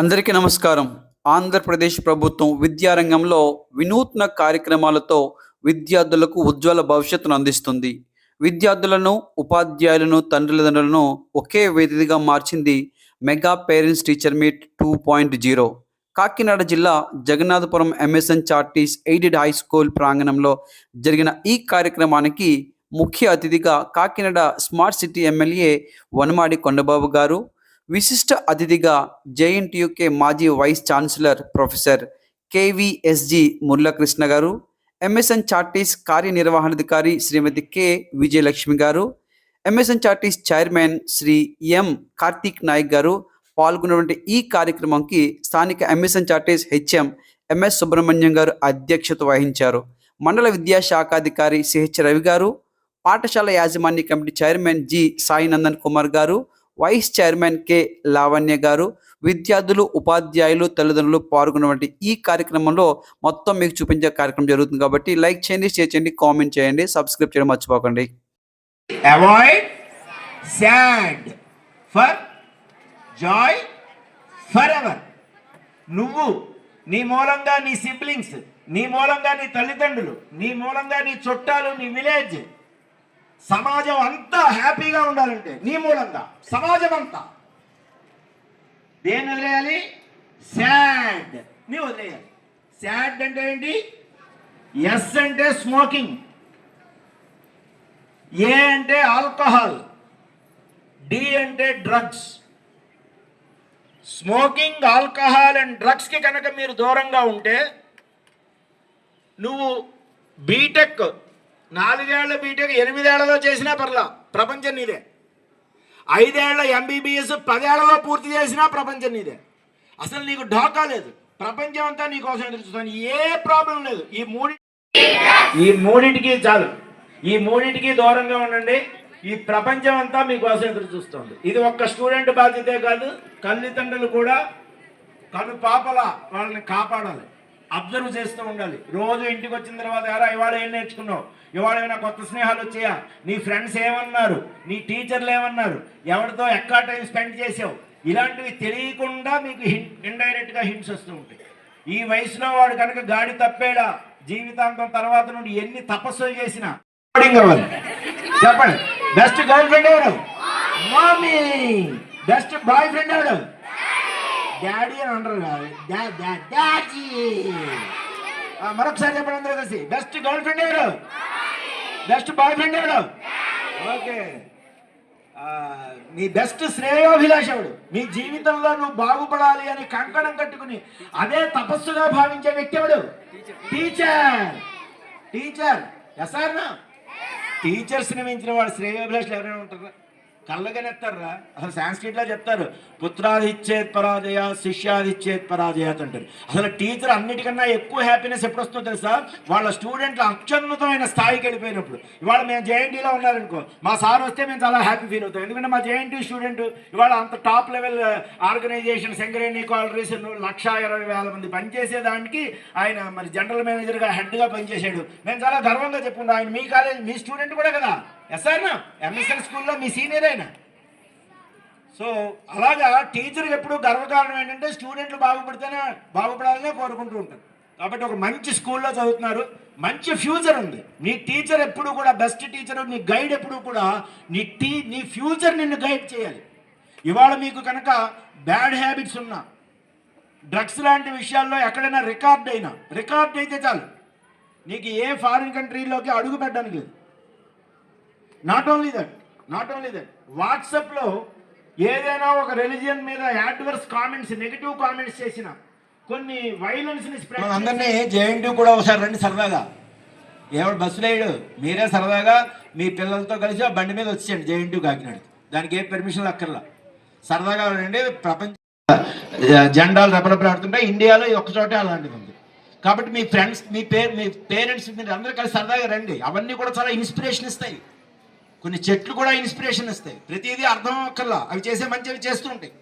అందరికీ నమస్కారం. ఆంధ్రప్రదేశ్ ప్రభుత్వం విద్యారంగంలో వినూత్న కార్యక్రమాలతో విద్యార్థులకు ఉజ్వల భవిష్యత్తును అందిస్తుంది. విద్యార్థులను ఉపాధ్యాయులను తండ్రులను ఒకే వేదికగా మార్చింది mega parents teacher meet two point zero. Kakinada జిల్లా Jagannathapuram MSN charities aided high school ప్రాంగణంలో జరిగిన ఈ కార్యక్రమానికి ముఖ్య అతిథిగా Kakinada smart city MLA Vanamadi Kondababu garu విశిష్ట అతిథిగా జేఎన్టీయుకే మాజీ vice chancellor professor KVSG Muralakrishna garu MSN charities కార్యనిర్వహణాధికారి Shrimati K Vijayalakshmi garu MSN charities chairman Shri M Karthik Nayak garu పాల్గొన్నటువంటి ఈ కార్యక్రమంకి స్థానిక MSN charities HM MS Subrahmanyam garu అధ్యక్షత వహించారు. మండల విద్యాశాఖాధికారి సిహెచ్ రవి గారు పాఠశాల యాజమాన్య committee chairman G Sainandan Kumar garu vice chairman K Lavanya గారు విద్యార్థులు ఉపాధ్యాయులు తల్లిదండ్రులు పాల్గొన్నటువంటి ఈ కార్యక్రమంలో మొత్తం మీకు చూపించే కార్యక్రమం జరుగుతుంది కాబట్టి లైక్ చేయండి షేర్ చేయండి కామెంట్ చేయండి సబ్స్క్రైబ్ చేయడం మర్చిపోకండి. Avoid sad for joy forever నువ్వు నీ మూలంగా నీ సిబ్లింగ్స్ నీ మూలంగా నీ తల్లిదండ్రులు నీ మూలంగా నీ చుట్టాలు నీ విలేజ్ సమాజం అంతా హ్యాపీగా ఉండాలంటే నీ మూలంగా. సమాజం అంతా దేని వదిలేయాలి? శాడ్ నీ వదిలేయాలి. శాడ్ అంటే ఏంటి? ఎస్ అంటే స్మోకింగ్. ఏ అంటే ఆల్కహాల్. డి అంటే డ్రగ్స్. స్మోకింగ్ ఆల్కహాల్ అండ్ డ్రగ్స్కి కనుక మీరు దూరంగా ఉంటే నువ్వు బీటెక్ నాలుగేళ్ళ బీటెక్ ఎనిమిదేళ్ళలో చేసినా పర్లా ప్రపంచం నీదే. ఐదేళ్ళ ఎంబీబీఎస్ పదేళ్ళలో పూర్తి చేసినా ప్రపంచం నీదే. అసలు నీకు ఢోకా లేదు. ప్రపంచం అంతా నీకోసం ఎదురు చూస్తాను ఏ ప్రాబ్లం లేదు. ఈ మూడి ఈ మూడింటికి చాలు. ఈ మూడింటికి దూరంగా ఉండండి. ఈ ప్రపంచం అంతా మీకోసం ఎదురు చూస్తుంది. ఇది ఒక్క స్టూడెంట్ బాధ్యతే కాదు తల్లిదండ్రులు కూడా కను పాపల వాళ్ళని కాపాడాలి. అబ్జర్వ్ చేస్తూ ఉండాలి. రోజు ఇంటికి వచ్చిన తర్వాత ఎరా ఇవాళ ఏం నేర్చుకున్నావు? ఇవాళ ఏమైనా కొత్త స్నేహాలు వచ్చాయా? నీ ఫ్రెండ్స్ ఏమన్నారు? నీ టీచర్లు ఏమన్నారు? ఎవరితో ఎక్కడ టైం స్పెండ్ చేసావు? ఇలాంటివి తెలియకుండా మీకు ఇండైరెక్ట్గా హింట్స్ వస్తూ ఉంటాయి. ఈ వయసులో వాడు కనుక గాడి తప్పేడా? జీవితాంతం తర్వాత నుండి ఎన్ని తపస్సులు చేసినా? అవ్వాలి చెప్పండి. బెస్ట్ గర్ల్ ఫ్రెండ్ ఎవరు? మమ్మీ బెస్ట్ బాయ్ ఫ్రెండ్ ఎవరు? డాడీ అని అంటారు కాదు డాడీ. మరొకసారి చెప్పండి అందరూ కలిసి. బెస్ట్ గర్ల్ ఫ్రెండ్ ఎవరు? బెస్ట్ బాయ్ ఫ్రెండ్ ఎవరు? ఓకే. నీ బెస్ట్ శ్రేయోభిలాష ఎవడు? నీ జీవితంలో నువ్వు బాగుపడాలి అని కంకణం కట్టుకుని అదే తపస్సుగా భావించే వ్యక్తి ఎవడు? టీచర్ టీచర్ ఎసార్నా టీచర్స్ని మించిన వాడు శ్రేయోభిలాషులు ఎవరైనా ఉంటారా? కళ్ళగనెత్తారా అసలు సాంస్క్రిట్లో చెప్తారు పుత్రాదిచ్చేత్ పరాజయ శిష్యాదిచ్చేత్ పరాజయాత్ అంటారు. అసలు టీచర్ అన్నిటికన్నా ఎక్కువ హ్యాపీనెస్ ఎప్పుడు వస్తుందో తెలుసా? వాళ్ళ స్టూడెంట్లు అత్యున్నతమైన స్థాయికి వెళ్ళిపోయినప్పుడు. ఇవాళ మేము జేఎన్టీలో ఉన్నారనుకో మా సార్ వస్తే మేము చాలా హ్యాపీ ఫీల్ అవుతాం. ఎందుకంటే మా జేఎన్టీ స్టూడెంట్ ఇవాళ అంత top level organisation Singareni collieries లక్ష ఇరవై వేల మంది పనిచేసేదానికి ఆయన మరి జనరల్ మేనేజర్గా హెడ్గా పనిచేశాడు. మేము చాలా గర్వంగా చెప్పుకున్నాం ఆయన మీ కాలేజ్ మీ స్టూడెంట్ కూడా కదా. ఎస్ఆర్నా ఎంఎస్ఎల్ స్కూల్లో మీ సీనియర్ అయినా సో అలాగా టీచర్ ఎప్పుడు గర్వకారణం ఏంటంటే స్టూడెంట్లు బాగుపడితేనే బాగుపడాలనే కోరుకుంటూ ఉంటారు. కాబట్టి ఒక మంచి స్కూల్లో చదువుతున్నారు. మంచి ఫ్యూచర్ ఉంది. నీ టీచర్ ఎప్పుడు కూడా బెస్ట్ టీచర్ నీ గైడ్ ఎప్పుడు కూడా నీ టీ నీ ఫ్యూచర్ నిన్ను గైడ్ చేయాలి. ఇవాళ మీకు కనుక బ్యాడ్ హ్యాబిట్స్ ఉన్నా డ్రగ్స్ లాంటి విషయాల్లో ఎక్కడైనా రికార్డ్ అయినా రికార్డ్ అయితే చాలు. నీకు ఏ ఫారిన్ కంట్రీలోకి అడుగు పెట్టడానికి లేదు. Not only that not only that వాట్సాప్లో ఏదైనా ఒక రిలీజియన్ మీద యాడ్వర్స్ కామెంట్స్ నెగిటివ్ కామెంట్స్ చేసిన కొన్ని వైలెన్స్ని స్ప్రెడ్ అందరినీ జేఎన్టీ కూడా ఒకసారి రండి సరదాగా. ఎవడు బస్సు లేడు మీరే సరదాగా మీ పిల్లలతో కలిసి ఆ బండి మీద వచ్చేయండి జేఎన్టీ కాకినాడ దానికి ఏ పర్మిషన్ అక్కర్లా. సరదాగా రండి ప్రపంచ జెండాలు రెపరెపలాడుతుంటే ఇండియాలో ఒక్క చోటే అలాంటిది ఉంది. కాబట్టి మీ ఫ్రెండ్స్ మీ పే మీ పేరెంట్స్ మీరు అందరూ కలిసి సరదాగా రండి. అవన్నీ కూడా చాలా ఇన్స్పిరేషన్ ఇస్తాయి. కొన్ని చెట్లు కూడా ఇన్స్పిరేషన్ ఇస్తాయి. ప్రతిదీ అర్థం అక్కర్లా అవి చేసే మంచివి చేస్తూ ఉంటాయి.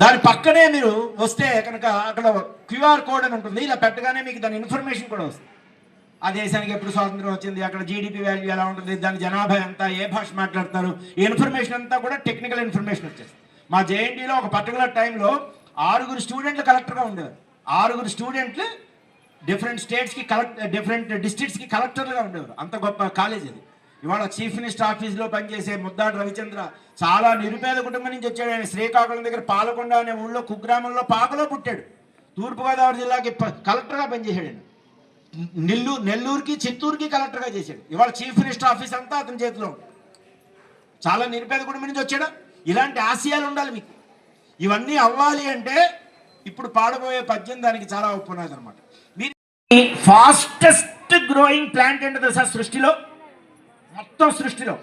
దాని పక్కనే మీరు వస్తే కనుక అక్కడ క్యూఆర్ కోడ్ అని ఉంటుంది. ఇలా పెట్టగానే మీకు దాని ఇన్ఫర్మేషన్ కూడా వస్తుంది. ఆ దేశానికి ఎప్పుడు స్వాతంత్రం వచ్చింది అక్కడ జీడిపి వాల్యూ ఎలా ఉంటుంది దాని జనాభా ఎంత ఏ భాష మాట్లాడతారు ఈ ఇన్ఫర్మేషన్ అంతా కూడా టెక్నికల్ ఇన్ఫర్మేషన్ వచ్చేస్తుంది. మా జేఎన్టీలో ఒక పర్టికులర్ టైంలో ఆరుగురు స్టూడెంట్లు కలెక్టర్గా ఉండేవారు. ఆరుగురు స్టూడెంట్లు డిఫరెంట్ స్టేట్స్కి కలెక్ట్ డిఫరెంట్ డిస్ట్రిక్ట్స్కి కలెక్టర్లుగా ఉండేవారు. అంత గొప్ప కాలేజ్ అది. ఇవాళ చీఫ్ మినిస్టర్ ఆఫీస్లో పనిచేసే ముద్దాడు రవిచంద్ర చాలా నిరుపేద కుటుంబం నుంచి వచ్చాడు. ఆయన శ్రీకాకుళం దగ్గర పాలకొండ అనే ఊళ్ళో కుగ్రామంలో పాకలో పుట్టాడు. తూర్పుగోదావరి జిల్లాకి ప- కలెక్టర్గా పనిచేశాడు ఆయన. నెల్లూరు నెల్లూరుకి చిత్తూరుకి కలెక్టర్గా చేశాడు. ఇవాళ చీఫ్ మినిస్టర్ ఆఫీస్ అంతా అతని చేతిలో చాలా నిరుపేద కుటుంబం నుంచి వచ్చాడా? ఇలాంటి ఆశయాలు ఉండాలి మీకు. ఇవన్నీ అవ్వాలి అంటే ఇప్పుడు పాడబోయే పద్యం దానికి చాలా ఉపన్నది అనమాట మీరు ఫాస్టెస్ట్ గ్రోయింగ్ ప్లాంట్ ఏంటో తెలుసా సృష్టిలో? మొత్తం సృష్టిలో.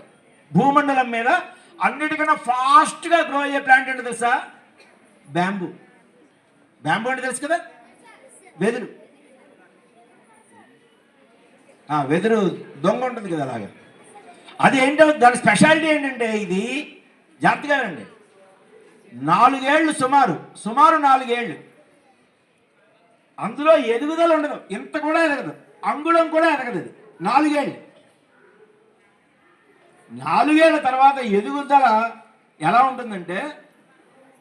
భూమండలం మీద అన్నిటికన్నా ఫాస్ట్గా గ్రో అయ్యే ప్లాంట్ ఏంటో తెలుసా? బ్యాంబూ. బ్యాంబూ అంటే తెలుసు కదా? వెదురు. ఆ, వెదురు దొంగ ఉంటుంది కదా అలాగే. అది ఏంటో దాని స్పెషాలిటీ ఏంటంటే ఇది జాగ్రత్తగా అండి నాలుగేళ్ళు సుమారు సుమారు నాలుగేళ్ళు. అందులో ఎదుగుదల ఉండదు. ఇంత కూడా ఎదగదు అంగుళం కూడా ఎదగదు ఇది నాలుగేళ్ళు. నాలుగేళ్ళ తర్వాత ఎదుగుదల ఎలా ఉంటుందంటే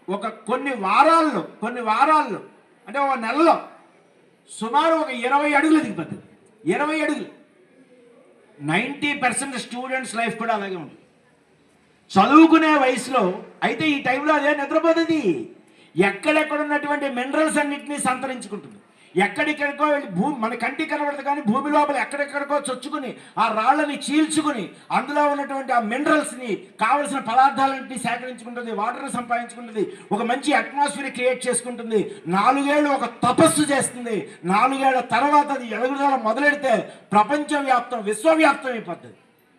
ఒక కొన్ని వారాల్లో కొన్ని వారాల్లో అంటే ఒక నెలలో సుమారు ఒక ఇరవై అడుగులు దిగిపోతుంది ఇరవై అడుగులు. నైంటీ పర్సెంట్ స్టూడెంట్స్ లైఫ్ కూడా అలాగే ఉంటుంది. చదువుకునే వయసులో అయితే ఈ టైంలో అదే నిద్రపోతుంది. ఎక్కడెక్కడ ఉన్నటువంటి మినరల్స్ అన్నింటినీ సంతరించుకుంటుంది. ఎక్కడికెక్కడికో వెళ్ళి భూమి మన కంటికి కనబడదు కానీ భూమి లోపల ఎక్కడెక్కడికో చొచ్చుకుని ఆ రాళ్ళని చీల్చుకుని అందులో ఉన్నటువంటి ఆ మినరల్స్ని కావలసిన పదార్థాలన్నింటినీ సేకరించుకుంటుంది వాటర్ని సంపాదించుకుంటుంది ఒక మంచి అట్మాస్ఫియర్ క్రియేట్ చేసుకుంటుంది. నాలుగేళ్ళు ఒక తపస్సు చేస్తుంది. నాలుగేళ్ళ తర్వాత అది ఎదుగుదల మొదలెడితే ప్రపంచవ్యాప్తం విశ్వవ్యాప్తం అయిపోతుంది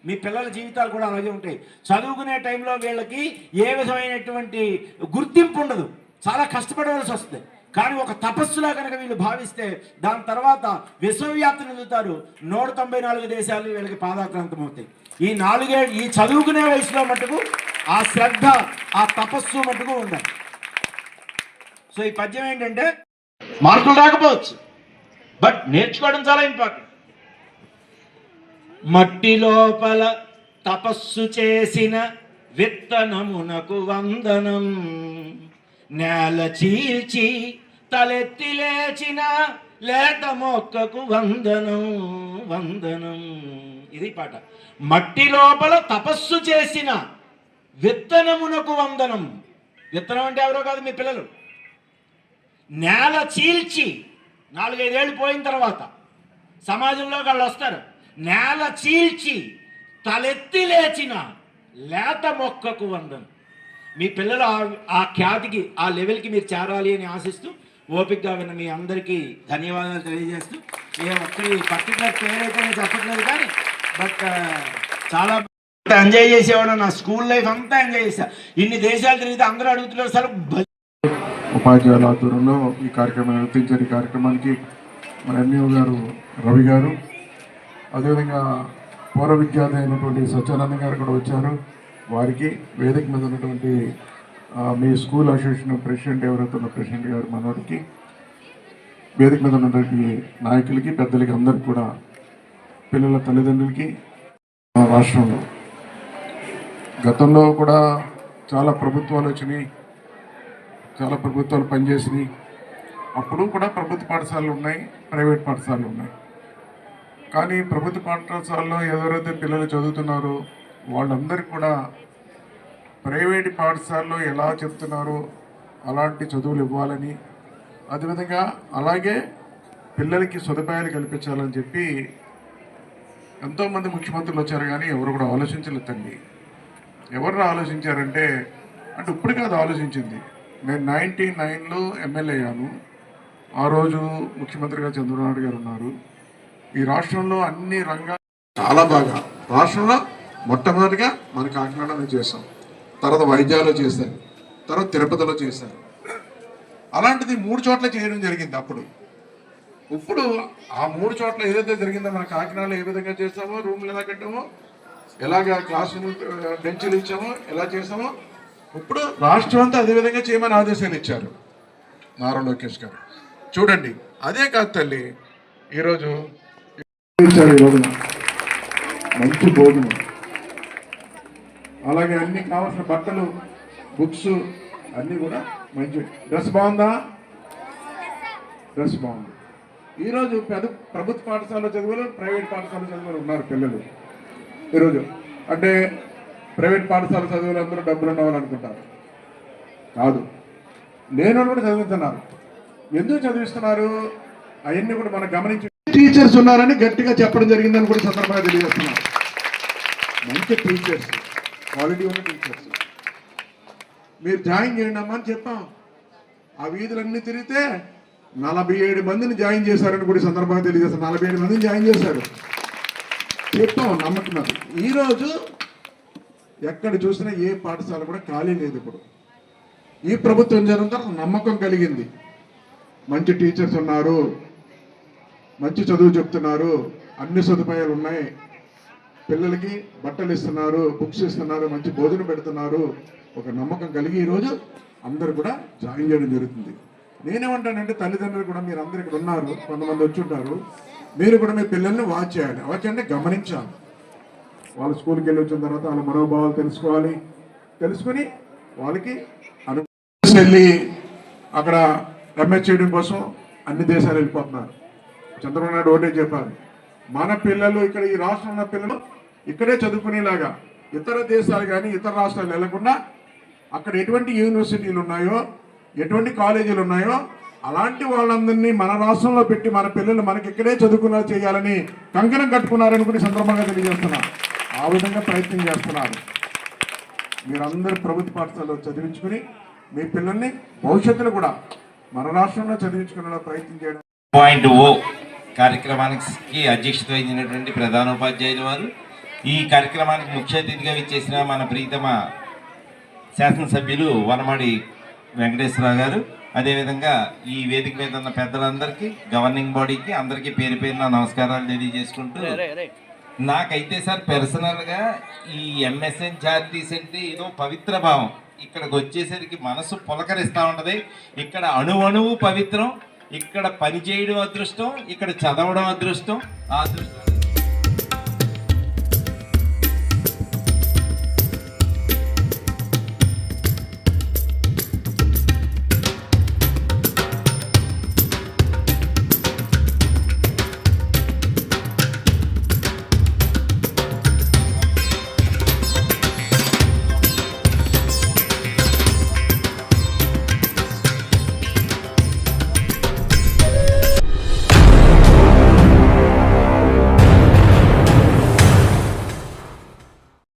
మీ పిల్లల జీవితాలు కూడా అలాగే ఉంటాయి. చదువుకునే టైంలో వీళ్ళకి ఏ విధమైనటువంటి గుర్తింపు ఉండదు. చాలా కష్టపడవలసి వస్తుంది. కానీ ఒక తపస్సులా కనుక వీళ్ళు భావిస్తే దాని తర్వాత విశ్వవ్యాప్తం వెళ్తారు నూట తొంభై నాలుగు దేశాలు వీళ్ళకి పాదాక్రాంతం అవుతాయి ఈ నాలుగే ఈ చదువుకునే వయసులో మటుకు ఆ శ్రద్ధ ఆ తపస్సు మటుకు ఉండాలి. సో ఈ పద్యం ఏంటంటే మార్కులు రాకపోవచ్చు బట్ నేర్చుకోవడం చాలా ఇంపార్టెంట్. మట్టి లోపల తపస్సు చేసిన విత్తనమునకు వందనం నేల చీల్చి తలెత్తి లేచిన లేత మొక్కకు వందనం వందనం. ఇది పాట. మట్టి లోపల తపస్సు చేసిన విత్తనమునకు వందనం. విత్తనం అంటే ఎవరో కాదు మీ పిల్లలు. నేల చీల్చి నాలుగైదేళ్ళు పోయిన తర్వాత సమాజంలో వాళ్ళు వస్తారు. నేల చీల్చి తలెత్తి లేచిన లేత మొక్కకు వందనం. మీ పిల్లలు ఆ- ఆ ఖ్యాతికి ఆ లెవెల్కి మీరు చేరాలి అని ఆశిస్తూ ఓపికగా విన్న మీ అందరికీ ధన్యవాదాలు తెలియజేస్తూ ఏ ఒక్కరి పర్టికులర్ పేరైతే నేను చెప్పట్లేదు కానీ బట్ uh, చాలా ఎంజాయ్ చేసేవాడు నా స్కూల్ లైఫ్ అంతా ఎంజాయ్ చేశా. ఇన్ని దేశాలు తిరిగితే అందరూ అడుగుతున్నారు సార్ ఉపాధ్యాయుల ఆధ్వర్యంలో ఈ కార్యక్రమం నిర్వహించారు ఈ కార్యక్రమానికి మన ఎంఈఓ గారు రవి గారు అదేవిధంగా పూర్వ విద్యార్థి అయినటువంటి సత్యానంద గారు కూడా వచ్చారు. వారికి వేదిక మీద ఉన్నటువంటి మీ స్కూల్ అసోసియేషన్ ప్రెసిడెంట్ ఎవరైతే ఉన్న ప్రెసిడెంట్ గారు మనోడికి వేదిక మీద ఉన్నటువంటి నాయకులకి పెద్దలకి అందరికి కూడా పిల్లల తల్లిదండ్రులకి మా రాష్ట్రంలో. గతంలో కూడా చాలా ప్రభుత్వాలు వచ్చినాయి చాలా ప్రభుత్వాలు పనిచేసినాయి. అప్పుడు కూడా ప్రభుత్వ పాఠశాలలు ఉన్నాయి ప్రైవేట్ పాఠశాలలు ఉన్నాయి. కానీ ప్రభుత్వ పాఠశాలలో ఎవరైతే పిల్లలు చదువుతున్నారో వాళ్ళందరికీ కూడా ప్రైవేట్ పాఠశాలలో ఎలా చెప్తున్నారో అలాంటి చదువులు ఇవ్వాలని అదేవిధంగా అలాగే పిల్లలకి సదుపాయాలు కల్పించాలని చెప్పి ఎంతోమంది ముఖ్యమంత్రులు వచ్చారు కానీ ఎవరు కూడా ఆలోచించలేదండి ఎవరు ఆలోచించారంటే అంటే ఇప్పుడు కాదు ఆలోచించింది. నేను నైంటీ నైన్లో ఎమ్మెల్యే అయ్యాను. ఆ రోజు ముఖ్యమంత్రిగా చంద్రబాబు గారు ఉన్నారు. ఈ రాష్ట్రంలో అన్ని రంగాలు చాలా బాగా. రాష్ట్రంలో మొట్టమొదటిగా మన కాకినాడ చేశాం. తర్వాత వైద్యాలు చేశారు తర్వాత తిరుపతిలో చేశారు. అలాంటిది మూడు చోట్ల చేయడం జరిగింది అప్పుడు. ఇప్పుడు ఆ మూడు చోట్ల ఏదైతే జరిగిందో మన కాకినాడలో ఏ విధంగా చేస్తామో రూమ్లు ఎలా కట్టామో ఎలాగ క్లాస్ రూమ్ బెంచ్లు ఇచ్చామో ఎలా చేసామో ఇప్పుడు రాష్ట్రం అంతా అదే విధంగా చేయమని ఆదేశాలు ఇచ్చారు నారా లోకేష్ గారు. చూడండి అదే కాదు తల్లి ఈరోజు ఇచ్చారు ఈ మంచి భోజనం. అలాగే అన్ని కావాల్సిన బట్టలు బుక్స్ అన్నీ కూడా మంచి డ్రెస్ బాగుందా? డ్రెస్ బాగుంది. ఈరోజు పెద్ద ప్రభుత్వ పాఠశాలలో చదువులు ప్రైవేట్ పాఠశాల చదువులు ఉన్నారు పిల్లలు. ఈరోజు అంటే ప్రైవేట్ పాఠశాల చదువులు అందరూ డబ్బులు ఉండవాలనుకుంటారు. కాదు. లేని కూడా చదువుతున్నారు ఎందుకు చదివిస్తున్నారు? అవన్నీ కూడా మనం గమనించి టీచర్స్ ఉన్నారని గట్టిగా చెప్పడం జరిగిందని కూడా సందర్భంగా తెలియజేస్తున్నారు మంచి టీచర్స్. క్వాలిటీ ఉన్న టీచర్స్ మీరు జాయిన్ చేయండి అమ్మా అని చెప్పాం. ఆ వీధులన్నీ తిరిగితే నలభై ఏడు మందిని జాయిన్ చేశారని కూడా ఈ సందర్భంగా తెలియజేస్తాను నలభై ఏడు మందిని జాయిన్ చేశారు. చెప్పాం నమ్మకం ఈరోజు ఎక్కడ చూసినా ఏ పాఠశాల కూడా ఖాళీ లేదు ఇప్పుడు. ఈ ప్రభుత్వం జరిగిన తర్వాత నమ్మకం కలిగింది. మంచి టీచర్స్ ఉన్నారు మంచి చదువు చెప్తున్నారు అన్ని సదుపాయాలు ఉన్నాయి. పిల్లలకి బట్టలు ఇస్తున్నారు బుక్స్ ఇస్తున్నారు మంచి భోజనం పెడుతున్నారు. ఒక నమ్మకం కలిగి ఈరోజు అందరు కూడా జాయిన్ చేయడం జరుగుతుంది. నేనేమంటానంటే తల్లిదండ్రులు కూడా మీరు అందరు ఇక్కడ ఉన్నారు కొంతమంది వచ్చి ఉంటారు. మీరు కూడా మీ పిల్లల్ని వాచ్ చేయాలి. వాచ్ అంటే గమనించాలి. వాళ్ళు స్కూల్కి వెళ్ళి వచ్చిన తర్వాత వాళ్ళ మనోభావాలు తెలుసుకోవాలి. తెలుసుకుని వాళ్ళకి అను వెళ్ళి అక్కడ ఎంఎస్ చేయడం కోసం అన్ని దేశాలు వెళ్ళిపోతున్నారు. చంద్రబాబు నాయుడు ఒకటే చెప్పారు. మన పిల్లలు ఇక్కడ ఈ రాష్ట్రంలో ఉన్న పిల్లలు ఇక్కడే చదువుకునేలాగా ఇతర దేశాలు కానీ ఇతర రాష్ట్రాలు వెళ్ళకుండా అక్కడ ఎటువంటి యూనివర్సిటీలు ఉన్నాయో ఎటువంటి కాలేజీలు ఉన్నాయో అలాంటి వాళ్ళందరినీ మన రాష్ట్రంలో పెట్టి మన పిల్లలు మనకి ఇక్కడే చదువుకునేలా చేయాలని కంకణం కట్టుకున్నారనుకుని సందర్భంగా తెలియజేస్తున్నా. ఆ విధంగా ప్రయత్నం చేస్తున్నారు. మీరందరూ ప్రభుత్వ పాఠశాలలో చదివించుకుని మీ పిల్లల్ని భవిష్యత్తులో కూడా మన రాష్ట్రంలో చదివించుకునేలా ప్రయత్నం చేయడం పాయింట్ ఓ కార్యక్రమానికి అధ్యక్షత వహించినటువంటి ప్రధాన ఉపాధ్యాయులు వారు. ఈ కార్యక్రమానికి ముఖ్య అతిథిగా విచ్చేసిన మన ప్రీతమ శాసనసభ్యులు వనమాడి వెంకటేశ్వరరావు గారు. అదేవిధంగా ఈ వేదిక మీద ఉన్న పెద్దలందరికీ గవర్నింగ్ బాడీకి అందరికీ పేరు పేరున నమస్కారాలు తెలియజేసుకుంటూ నాకైతే సార్ పర్సనల్గా ఈ ఎంఎస్ఎన్ చారిటీస్ అంటే ఏదో పవిత్ర భావం. ఇక్కడికి వచ్చేసరికి మనసు పులకరిస్తూ ఉంటది. ఇక్కడ అణువణువు పవిత్రం. ఇక్కడ పని చేయడం అదృష్టం ఇక్కడ చదవడం అదృష్టం ఆ అదృష్టం.